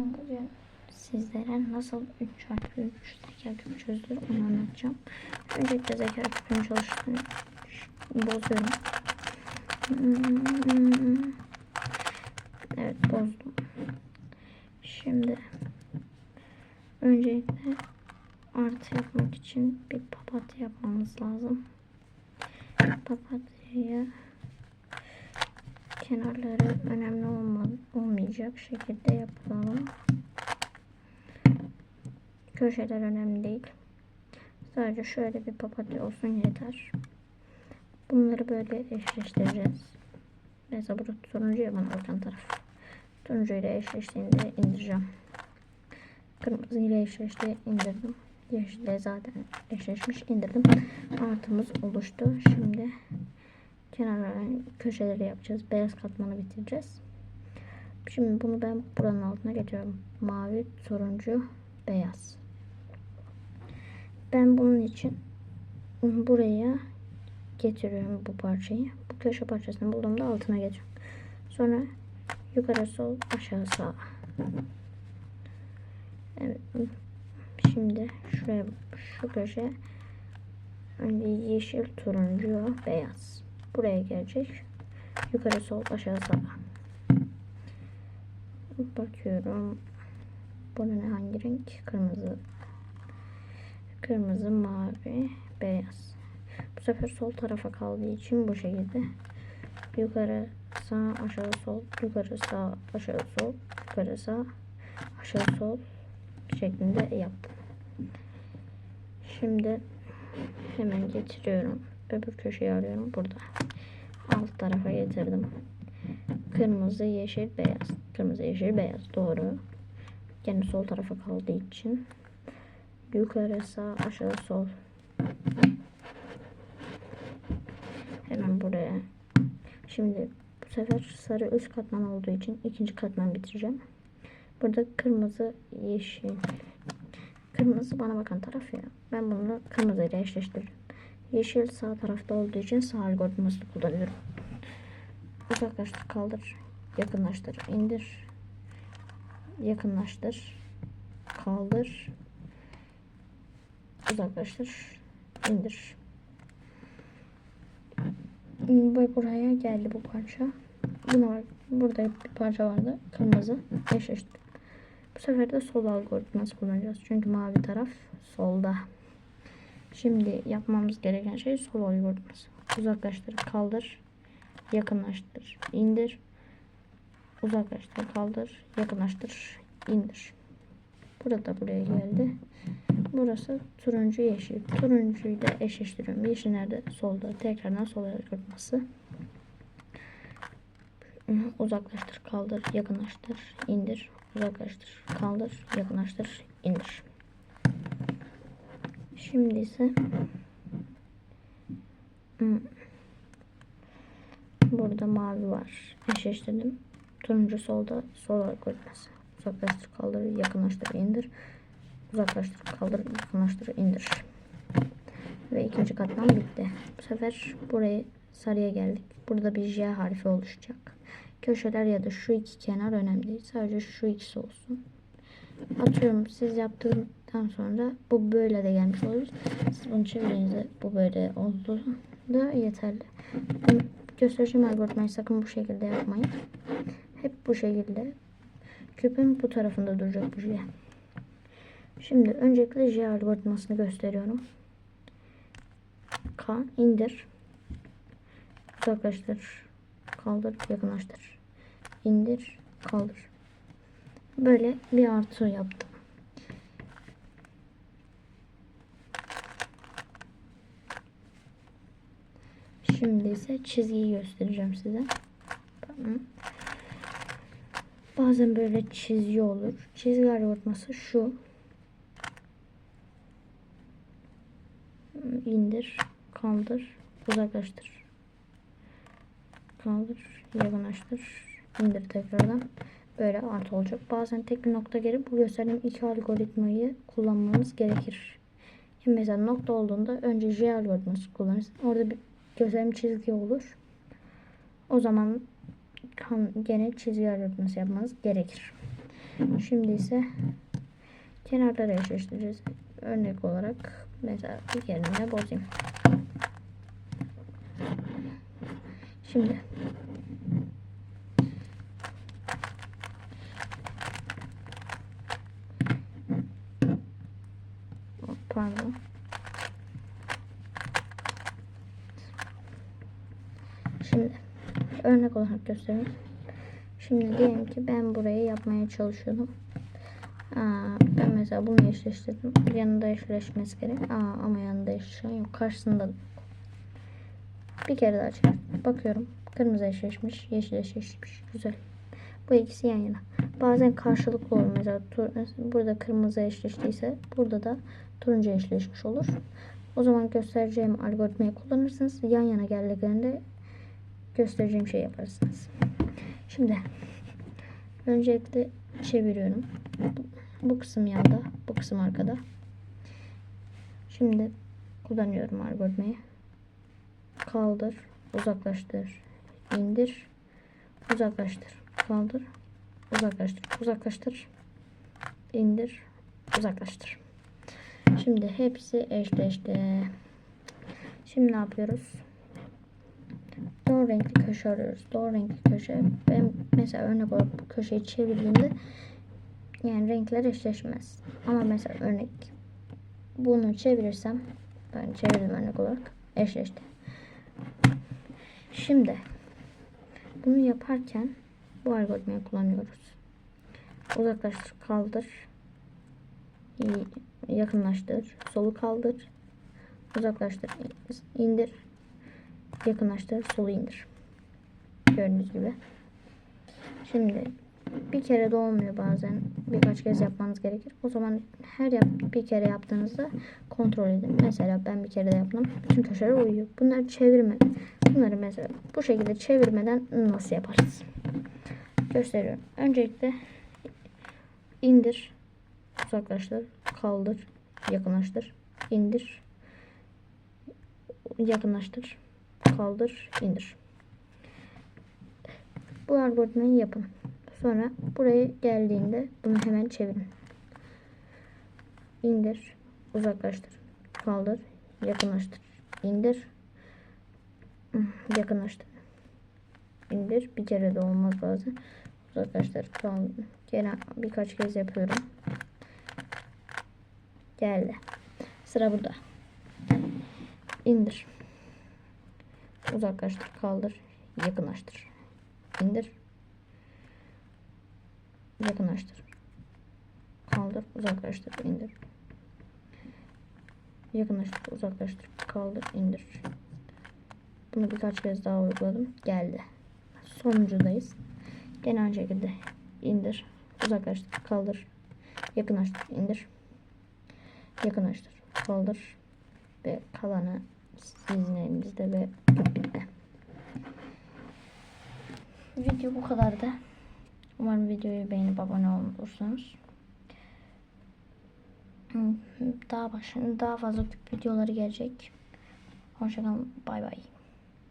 Bugün sizlere nasıl 3 çarpı 3 zeka küpü çözülür onu anlatacağım. Öncelikle zeka küpünün çalıştığını bozuyorum. Evet bozdum. Şimdi öncelikle artı yapmak için bir papatya yapmamız lazım. Papatyayı kenarları önemli olma, olmayacak şekilde yapalım. Köşeler önemli değil. Sadece şöyle bir papatya olsun yeter. Bunları böyle eşleştireceğiz. Mesela burada turuncu ya bana bakan taraf. Turuncu ile eşleştiğinde indireceğim. Kırmızı ile eşleşti indirdim. Yeşille zaten eşleşmiş indirdim. Artımız oluştu. Şimdi kenarların köşeleri yapacağız. Beyaz katmanı bitireceğiz. Şimdi bunu ben buranın altına getiriyorum. Mavi, turuncu, beyaz. Ben bunun için buraya getiriyorum bu parçayı. Bu köşe parçasını bulduğumda altına getiriyorum. Sonra yukarı sol aşağı sağ. Evet. Şimdi şuraya şu köşe önce yeşil, turuncu, beyaz. Buraya gelecek. Yukarı sol aşağı sağ. Bakıyorum. Bu ne hangi renk? Kırmızı. Kırmızı, mavi, beyaz. Bu sefer sol tarafa kaldığı için bu şekilde. Yukarı sağ aşağı sol. Yukarı sağ aşağı sol. Yukarı sağ aşağı sol şeklinde yaptım. Şimdi hemen getiriyorum. Öbür köşeyi arıyorum. Burada. Alt tarafa getirdim. Kırmızı, yeşil, beyaz. Kırmızı, yeşil, beyaz. Doğru. Gene sol tarafa kaldığı için. Yukarı, sağ, aşağı, sol. Hemen buraya. Şimdi bu sefer sarı üst katman olduğu için ikinci katman bitireceğim. Burada kırmızı, yeşil. Kırmızı bana bakan taraf ya. Ben bunu kırmızı ile eşleştiririm. Yeşil sağ tarafta olduğu için sağ algoritmasını kullanıyorum. Uzaklaştır, kaldır, yakınlaştır, indir, yakınlaştır, kaldır, uzaklaştır, indir. Ve buraya geldi bu parça. Buna burada bir parça vardı. Kırmızı eşleştir. Bu sefer de sol algoritması kullanacağız. Çünkü mavi taraf solda. Şimdi yapmamız gereken şey sol algoritması. Uzaklaştır, kaldır, yakınlaştır, indir. Uzaklaştır, kaldır, yakınlaştır, indir. Burada buraya geldi. Burası turuncu yeşil. Turuncuyu da eşleştiriyorum. Yeşil nerede? Solda. Tekrardan sol algoritması. Uzaklaştır, kaldır, yakınlaştır, indir. Uzaklaştır, kaldır, yakınlaştır, indir. Şimdi ise hmm, burada mavi var. Eşleştirdim. Turuncu solda sol algoritması. Uzaklaştır, kaldır, yakınlaştır, indir. Uzaklaştır, kaldır, yakınlaştır, indir. Ve ikinci katman bitti. Bu sefer buraya sarıya geldik. Burada bir J harfi oluşacak. Köşeler ya da şu iki kenar önemli değil. Sadece şu ikisi olsun. Atıyorum siz yaptıktan sonra bu böyle de gelmiş olabilir. Siz bunu çevirince bu böyle oldu da yeterli. Göstereceğim algoritmayı sakın bu şekilde yapmayın. Hep bu şekilde. Küpün bu tarafında duracak bu J. Şimdi öncelikle J algoritmasını gösteriyorum. K indir. Uzaklaştır. Kaldır. Yakınlaştır. İndir. Kaldır. Böyle bir artı yaptım. Şimdi ise çizgiyi göstereceğim size. Tamam. Bazen böyle çizgi olur. Çizgi algoritması şu. indir, kaldır, uzaklaştır. Kaldır, yakınlaştır, indir tekrardan. Böyle artı olacak. Bazen tek bir nokta gelip bu gösterdiğim iki algoritmayı kullanmamız gerekir. Mesela nokta olduğunda önce J algoritması kullanırsın. Orada bir gösterdiğim çizgi olur. O zaman gene çizgi algoritması yapmanız gerekir. Şimdi ise kenarları eşleştireceğiz. Örnek olarak mesela bir yerine bozayım. Şimdi pardon. Şimdi örnek olarak göstereyim. Şimdi diyelim ki ben burayı yapmaya çalışıyordum. Aa, ben mesela bunu eşleştirdim. Yanında eşleşmesi gerek. Aa, ama yanında eşleşen yok. Karşısında bir kere daha çıkart. Bakıyorum. Kırmızı eşleşmiş. Yeşil eşleşmiş. Güzel. Bu ikisi yan yana. Bazen karşılıklı olur. Mesela burada kırmızı eşleştiyse burada da turuncu eşleşmiş olur. O zaman göstereceğim algoritmayı kullanırsınız. Yan yana geldiklerinde göstereceğim şey yaparsınız. Şimdi öncelikle çeviriyorum. Bu, kısım yanda, bu kısım arkada. Şimdi kullanıyorum algoritmayı. Kaldır, uzaklaştır, indir, uzaklaştır, kaldır, uzaklaştır, uzaklaştır, indir, uzaklaştır. Şimdi hepsi eşleşti. Şimdi ne yapıyoruz? Renkli köşe arıyoruz. Doğru renkli köşe. Ben mesela örnek olarak bu köşeyi çevirdiğimde yani renkler eşleşmez. Ama mesela örnek bunu çevirirsem ben çevirdim örnek olarak eşleşti. Şimdi bunu yaparken bu algoritmayı kullanıyoruz. Uzaklaştır, kaldır, yakınlaştır, solu kaldır, uzaklaştır, indir, yakınlaştır, solu indir. Gördüğünüz gibi. Şimdi bir kere de olmuyor bazen. Birkaç kez yapmanız gerekir. O zaman her yap bir kere yaptığınızda kontrol edin. Mesela ben bir kere de yaptım. Bütün köşeler uyuyor. Bunları çevirme. Bunları mesela bu şekilde çevirmeden nasıl yaparız? Gösteriyorum. Öncelikle indir, uzaklaştır, kaldır, yakınlaştır, indir, yakınlaştır, kaldır, indir. Bu algoritmayı yapın. Sonra buraya geldiğinde bunu hemen çevirin. İndir, uzaklaştır, kaldır, yakınlaştır, indir, yakınlaştır, indir. Bir kere de olmaz bazen. Uzaklaştır, kaldır. Gene birkaç kez yapıyorum. Geldi. Sıra burada. İndir. Uzaklaştır, kaldır, yakınlaştır. İndir. Yakınlaştır. Kaldır, uzaklaştır, indir. Yakınlaştır, uzaklaştır, kaldır, indir. Bunu birkaç kez daha uyguladım. Geldi. Sonuncudayız. Gene aynı şekilde indir, uzaklaştır, kaldır, yakınlaştır, indir. Yakınlaştır, kaldır ve kalanı sizin elinizde ve bitti. Video bu kadardı. Umarım videoyu beğenip abone olursunuz. Daha başın daha fazla videoları gelecek. Hoşçakalın. Bay bay.